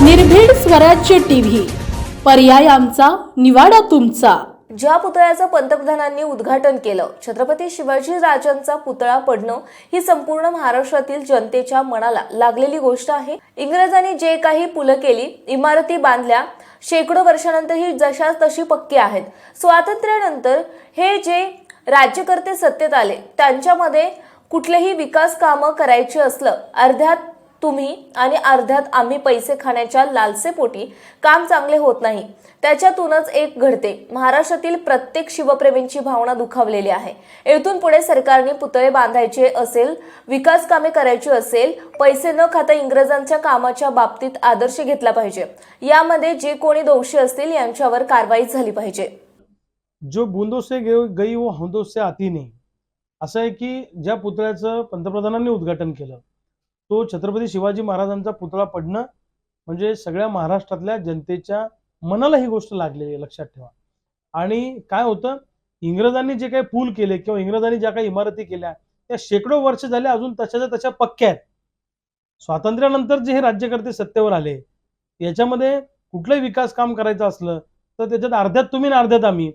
निर्भीड स्वराज्य टीव्ही. पर्याय आमचा निवाडा तुमचा. ज्या पुतळ्याचं पंतप्रधानांनी उद्घाटन केलं छत्रपती शिवाजी राजांचा पुतळा पडणं ही संपूर्ण महाराष्ट्रातील जनतेच्या मनाला लागलेली गोष्ट आहे. इंग्रजांनी जे काही पुलं केली इमारती बांधल्या शेकडो वर्षानंतर ही जशाच तशी पक्की आहेत. स्वातंत्र्यानंतर हे जे राज्यकर्ते सत्तेत आले त्यांच्यामध्ये कुठलेही विकास कामं करायची असलं अर्ध्यात तुम्ही आणि अर्ध्यात आम्ही पैसे खाण्याच्या लालसेपोटी काम चांगले होत नाही. त्याच्यातूनच एक घडते. महाराष्ट्रातील प्रत्येक शिवप्रेमींची भावना दुखावलेली आहे. येथून पुढे सरकारने पुतळे बांधायचे असेल विकास कामे करायची असेल पैसे न खाता इंग्रजांच्या कामाच्या बाबतीत आदर्श घेतला पाहिजे. यामध्ये जे कोणी दोषी असतील यांच्यावर कारवाई झाली पाहिजे. जो बुंदो से गई वो हौदो से आती नाही. असं आहे की ज्या पुतळ्याचं पंतप्रधानांनी उद्घाटन केलं तो छत्रपती शिवाजी महाराजांचा पुतळा पडणं म्हणजे सगळ्या महाराष्ट्रातल्या जनतेच्या मनाला ही गोष्ट लागलेली आहे लक्षात ठेवा. आणि काय होतं? इंग्रजांनी जे काही पूल केले किंवा इंग्रजांनी ज्या काही इमारती केल्या त्या शेकडो वर्ष झाले अजून तशाच्या तशा पक्क्या आहेत. स्वातंत्र्यानंतर जे हे राज्यकर्ते सत्तेवर आले याच्यामध्ये कुठलंही विकास काम करायचं असलं तर त्याच्यात अर्ध्यात तुम्ही आणि अर्ध्यात आम्ही.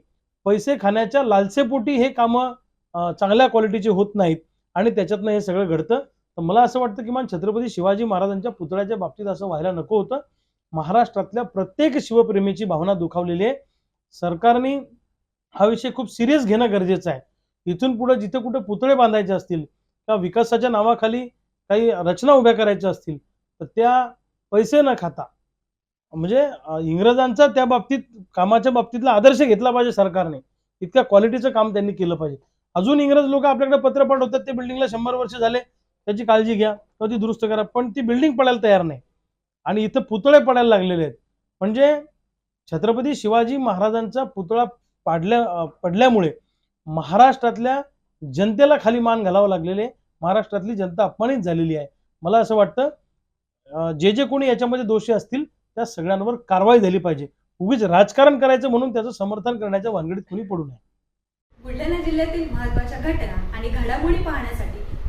पैसे खाण्याच्या लालसेपोटी हे कामं चांगल्या क्वालिटीचे होत नाहीत आणि त्याच्यातनं हे सगळं घडतं. तर मला असं वाटतं किमान छत्रपती शिवाजी महाराजांच्या पुतळ्याच्या बाबतीत असं व्हायला नको होतं. महाराष्ट्रातल्या प्रत्येक शिवप्रेमीची भावना दुखावलेली आहे. सरकारने हा विषय खूप सिरियस घेणं गरजेचं आहे. इथून पुढे जिथे कुठे पुतळे बांधायचे असतील किंवा विकासाच्या नावाखाली काही रचना उभ्या करायच्या असतील तर त्या पैसे न खाता म्हणजे इंग्रजांचा त्या बाबतीत कामाच्या बाबतीतला आदर्श घेतला पाहिजे सरकारने. इतक्या क्वालिटीचं काम त्यांनी केलं पाहिजे. अजून इंग्रज लोक आपल्याकडे पत्र पाठवतात ते बिल्डिंगला शंभर वर्ष झाले त्याची काळजी घ्या किंवा ती दुरुस्त करा. पण ती बिल्डिंग पडायला तयार नाही. आणि इथं पुतळे पडायला लागलेले आहेत. म्हणजे छत्रपती शिवाजी महाराजांचा पुतळा पाडल्या पडल्यामुळे महाराष्ट्रातल्या जनतेला खाली मान घालावं लागलेले महाराष्ट्रातली जनता अपमानित झालेली आहे. मला असं वाटतं जे जे कोणी याच्यामध्ये दोषी असतील त्या सगळ्यांवर कारवाई झाली पाहिजे. उगीच राजकारण करायचं म्हणून त्याचं समर्थन करण्याच्या वानगडीत कोणी पडू नये. बुलढाणा जिल्ह्यातील महत्त्वाच्या घटना आणि घडामोडी पाहण्यासाठी